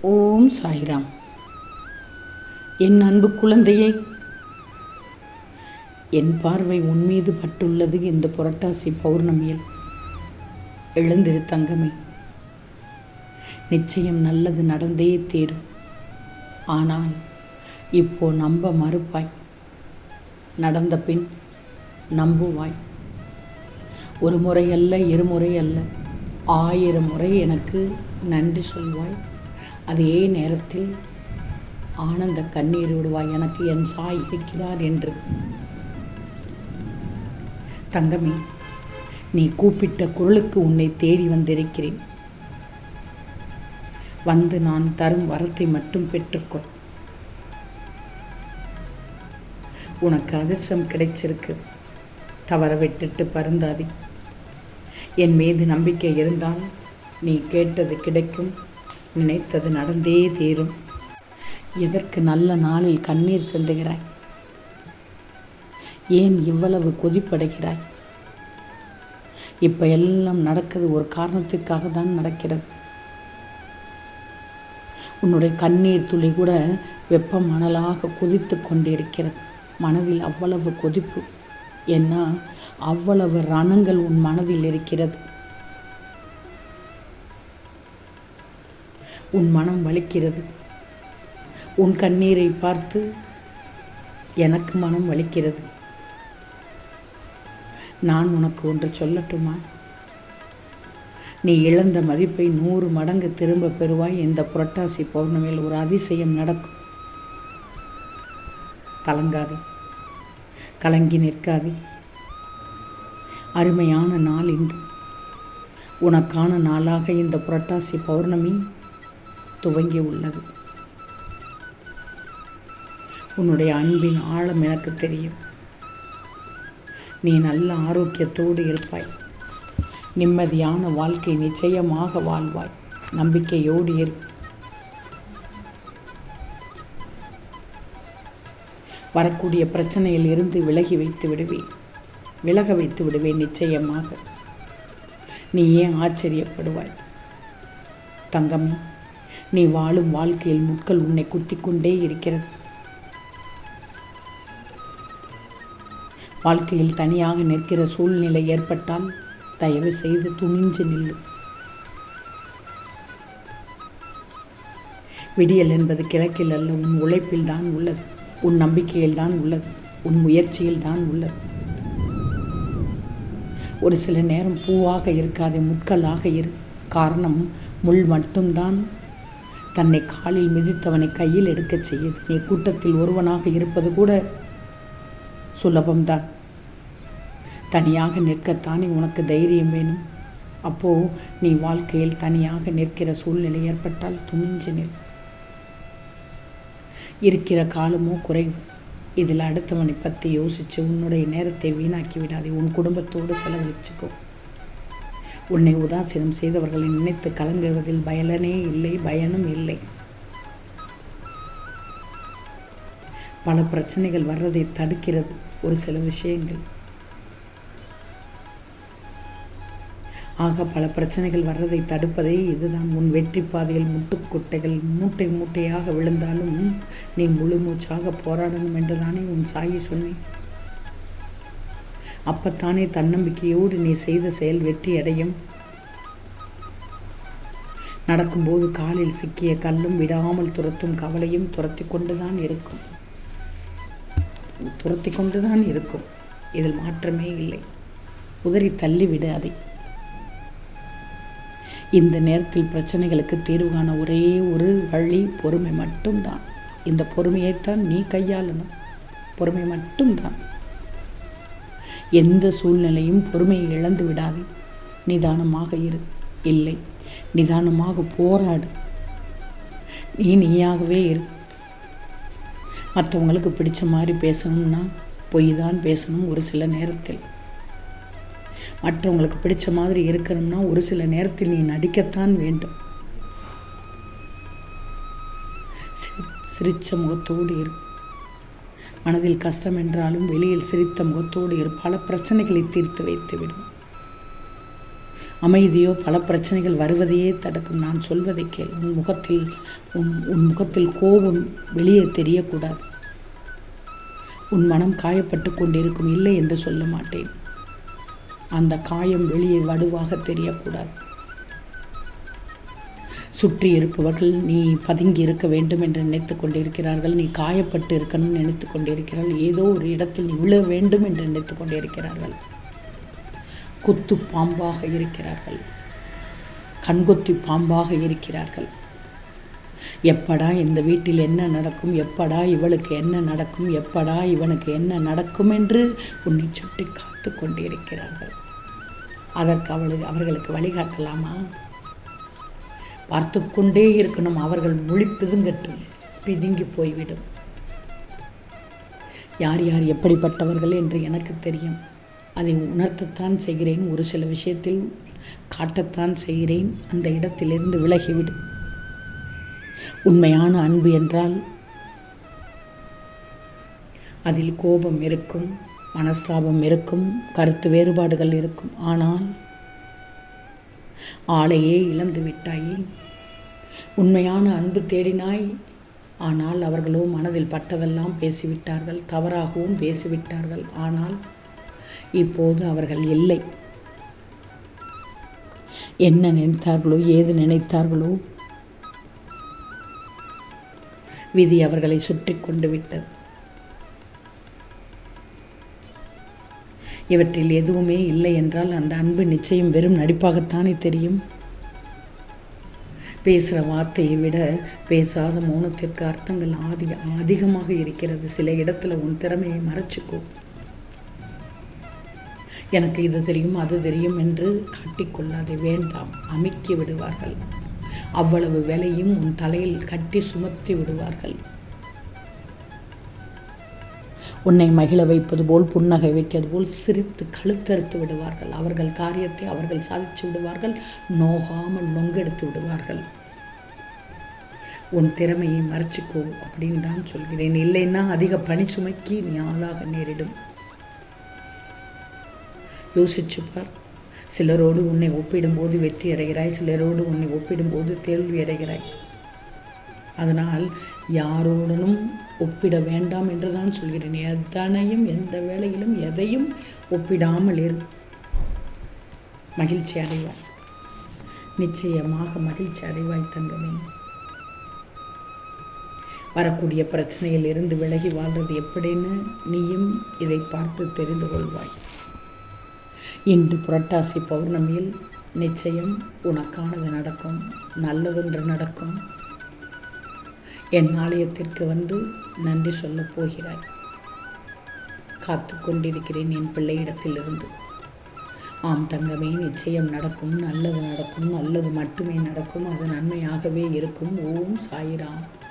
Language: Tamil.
ஓம் சாய்ராம். என் அன்பு குழந்தையே என் பார்வை உன் மீது பட்டுள்ளது இந்த புரட்டாசி பௌர்ணமியில் எழுந்திரு தங்கமே. நிச்சயம் நல்லது நடந்தே தீரும். ஆனால் இப்போ நம்ப மறுப்பாய். நடந்த பின் நம்புவாய். ஒரு முறை அல்ல இருமுறை அல்ல ஆயிரம் முறை எனக்கு நன்றி சொல்வாய். அதே நேரத்தில் ஆனந்த கண்ணீர் விடுவாய் எனக்கு என் சாய் இருக்கிறார் என்று. தங்கமே நீ கூப்பிட்ட குரலுக்கு உன்னை தேடி வந்திருக்கிறேன். வந்து நான் தரும் வரத்தை மட்டும் பெற்றுக்கொள். உனக்கு அதிர்ஷ்டம் கிடைச்சிருக்கு. தவற விட்டுட்டு பருந்தாதே. என் மீது நம்பிக்கை இருந்தால் நீ கேட்டது கிடைக்கும். நினைத்தது நடந்தே தீரும். எதற்கு நல்ல நாளில் கண்ணீர் சிந்துகிறாய்? ஏன் இவ்வளவு கொதிப்படைகிறாய்? இப்போ எல்லாம் நடக்கிறது ஒரு காரணத்திற்காக தான் நடக்கிறது. உன்னுடைய கண்ணீர் துளி கூட வெப்ப மணலாக கொதித்து கொண்டிருக்கிறது. மனதில் அவ்வளவு கொதிப்பு. ஏன்னா அவ்வளவு ரணங்கள் உன் மனதில் இருக்கிறது. உன் மனம் வலிக்கிறது. உன் கண்ணீரை பார்த்து எனக்கு மனம் வலிக்கிறது. நான் உனக்கு ஒன்று சொல்லட்டுமா? நீ இழந்த மதிப்பை நூறு மடங்கு திரும்ப பெறுவாய். இந்த புரட்டாசி பௌர்ணமியில் ஒரு அதிசயம் நடக்கும். கலங்காதே. கலங்கி நிற்காதே. அருமையான நாள் இன்று. உனக்கான நாளாக இந்த புரட்டாசி பௌர்ணமி துவங்கி உள்ளது. உன்னுடைய அன்பின் ஆழம் எனக்கு தெரியும். நீ நல்ல ஆரோக்கியத்தோடு இருப்பாய். நிம்மதியான வாழ்க்கை நிச்சயமாக வாழ்வாய். நம்பிக்கையோடு இரு. வரக்கூடிய பிரச்சனையில் இருந்து விலகி வைத்து விடுவேன். விலக வைத்து விடுவேன் நிச்சயமாக. நீ ஏன் ஆச்சரியப்படுவாய்? தங்கமே நீ வாழும் வாழ்க்கையில் முட்கள் உன்னை குத்தி கொண்டே இருக்கிறது. வாழ்க்கையில் தனியாக நிற்கிற சூழ்நிலை ஏற்பட்டால் தயவு செய்து துணிஞ்சு நில்லு. விடியல் என்பது கிழக்கில் அல்ல உன் உழைப்பில் தான் உள்ளது. உன் நம்பிக்கையில் தான் உள்ளது. உன் முயற்சியில் தான் உள்ளது. ஒரு சில நேரம் பூவாக இருக்காது முட்களாக இரு. காரணம் முள் மட்டும்தான் தன்னை காலில் மிதித்தவனை கையில் எடுக்கச் செய்யுது நீ கூட்டத்தில் ஒருவனாக இருப்பது கூட சுலபம்தான் தனியாக நிற்கத்தானே உனக்கு தைரியம் வேணும்? அப்போ நீ வாழ்க்கையில் தனியாக நிற்கிற சூழ்நிலை ஏற்பட்டால் துணிஞ்சு நில். இருக்கிற காலமோ குறைவு. இதில் அடுத்தவனை பற்றி யோசித்து உன்னுடைய நேரத்தை வீணாக்கி விடாதே. உன் குடும்பத்தோடு செலவழிச்சுக்கோ. உன்னை உதாசீனம் செய்தவர்களை நினைத்து கலங்குவதில் பயலனே இல்லை பயனும் இல்லை. பல பிரச்சனைகள் வர்றதை தடுக்கிறது ஒரு சில விஷயங்கள். ஆக பல பிரச்சனைகள் வர்றதை தடுப்பதே இதுதான். உன் வெற்றி பாதையில் முட்டுக்கொட்டைகள் மூட்டை மூட்டையாக விழுந்தாலும் நீ முழு மூச்சாக போராடணும் என்றுதானே உன் சாயி சொன்னேன். அப்பத்தானே தன்னம்பிக்கையோடு நீ செய்த செயல் வெற்றி அடையும் நடக்கும்போது காலில் சிக்கிய கல்லும் விடாமல் துரத்தும் கவலையும் துரத்தி கொண்டுதான் இருக்கும். துரத்தி கொண்டுதான் இருக்கும். இதில் மாற்றமே இல்லை. உதறி தள்ளிவிடு அதை. இந்த நேரத்தில் பிரச்சனைகளுக்கு தீர்வு காண ஒரே ஒரு வழி பொறுமை மட்டும்தான். இந்த பொறுமையைத்தான் நீ கையாளணும். பொறுமை மட்டும்தான். எந்த சூழ்நிலையும் பொறுமையை இழந்து விடாதே. நிதானமாக இரு. இல்லை. நிதானமாக போராடு. நீ நீயாகவே இரு. மற்றவங்களுக்கு பிடிச்ச மாதிரி பேசணும்னா பொய் தான் பேசணும் ஒரு சில நேரத்தில். மற்றவங்களுக்கு பிடிச்ச மாதிரி இருக்கணும்னா ஒரு சில நேரத்தில் நீ நடிக்கத்தான் வேண்டும். சிரிச்ச முகத்தோடு இருக்கும் மனதில் கஷ்டம் என்றாலும் வெளியில் சிரித்த முகத்தோடு இரு. பல பிரச்சனைகளை தீர்த்து வைத்துவிடும். அமைதியோ பல பிரச்சனைகள் வருவதையே தடுக்கும். நான் சொல்வதை கேள். உன் முகத்தில் உன் உன் முகத்தில் கோபம் வெளியே தெரியக்கூடாது. உன் மனம் காயப்பட்டு கொண்டிருக்கும். இல்லை என்று சொல்ல மாட்டேன். அந்த காயம் வெளியே வடுவாக தெரியக்கூடாது. சுற்றி இருப்பவர்கள் நீ பதுங்கி இருக்க வேண்டும் என்று நினைத்து கொண்டிருக்கிறார்கள் நீ காயப்பட்டு இருக்கணும்னு நினைத்து கொண்டிருக்கிறார்கள் ஏதோ ஒரு இடத்தில் நீ விழ வேண்டும் என்று நினைத்து கொண்டிருக்கிறார்கள். குத்து பாம்பாக இருக்கிறார்கள். கண்கொத்தி பாம்பாக இருக்கிறார்கள். எப்படா இந்த வீட்டில் என்ன நடக்கும் எப்படா இவளுக்கு என்ன நடக்கும் எப்படா இவனுக்கு என்ன நடக்கும் என்று உன்னை சுட்டி காத்து கொண்டிருக்கிறார்கள். அதற்கு அவளுக்கு அவர்களுக்கு வழிகாட்டலாமா? பார்த்து கொண்டே இருக்கணும். அவர்கள் மொழி பிதுங்கட்டும் பிதுங்கி போய்விடும். யார் யார் எப்படிப்பட்டவர்கள் என்று எனக்கு தெரியும். அதை உணர்த்தத்தான் செய்கிறேன். ஒரு சில விஷயத்தில் காட்டத்தான் செய்கிறேன். அந்த இடத்திலிருந்து விலகிவிடு. உண்மையான அன்பு என்றால் அதில் கோபம் இருக்கும் மனஸ்தாபம் இருக்கும் கருத்து வேறுபாடுகள் இருக்கும். ஆனால் ஆளையே இழந்து விட்டாயே. உண்மையான அன்பு தேடினாய். ஆனால் அவர்களோ மனதில் பட்டதெல்லாம் பேசிவிட்டார்கள் தவறாகவும் பேசிவிட்டார்கள். ஆனால் இப்போது அவர்கள் இல்லை. என்ன நினைத்தார்களோ ஏது நினைத்தார்களோ? விதி அவர்களை சுற்றி கொண்டு விட்டது. இவற்றில் எதுவுமே இல்லை என்றால் அந்த அன்பு நிச்சயம் வெறும் நடிப்பாகத்தானே தெரியும்? பேசுகிற வார்த்தையை விட பேசாத மௌனத்திற்கு அர்த்தங்கள் ஆதி அதிகமாக இருக்கிறது. சில இடத்துல உன் திறமையை மறைச்சிக்கோ. எனக்கு இது தெரியும் அது தெரியும் என்று காட்டிக்கொள்ளாதே வேண்டாம். அமுக்கி விடுவார்கள். அவ்வளவு வேலையும் உன் தலையில் கட்டி சுமத்தி விடுவார்கள். உன்னை மகிழ வைப்பது போல் புன்னகை வைக்கிறது போல் சிரித்து கழுத்தறுத்து விடுவார்கள். அவர்கள் காரியத்தை அவர்கள் சாதித்து விடுவார்கள். நோகாமல் நொங்கெடுத்து விடுவார்கள். உன் திறமையை மறைச்சிக்கோ அப்படின்னு தான் சொல்கிறேன். இல்லைன்னா அதிக பணி சுமைக்கு நீ ஆளாக நேரிடும். யோசிச்சுப்பார் சிலரோடு உன்னை ஒப்பிடும்போது வெற்றி அடைகிறாய். சிலரோடு உன்னை ஒப்பிடும்போது தோல்வி அடைகிறாய். அதனால் யாரோடனும் ஒப்பிட வேண்டாம் என்று தான் சொல்கிறேன். எதனையும் எந்த வேலையிலும் எதையும் ஒப்பிடாமல் இரு. மகிழ்ச்சி அடைவாய். நிச்சயமாக மகிழ்ச்சி அடைவாய் தங்கமே. வரக்கூடிய பிரச்சனையில் இருந்து விலகி வாழ்றது எப்படின்னு நீயும் இதை பார்த்து தெரிந்து கொள்வாய். இன்று புரட்டாசி பௌர்ணமியில் நிச்சயம் உனக்கானது நடக்கும் நல்லதொன்று நடக்கும். என் ஆலயத்திற்கு வந்து நன்றி சொல்லப் போகிறாய். காத்து கொண்டிருக்கிறேன் என் பிள்ளையிடத்திலிருந்து. ஆம் தங்கமே நிச்சயம் நடக்கும். நல்லது நடக்கும். நல்லது மட்டுமே நடக்கும். அது நன்மையாகவே இருக்கும். ஓம் சாயிராம்.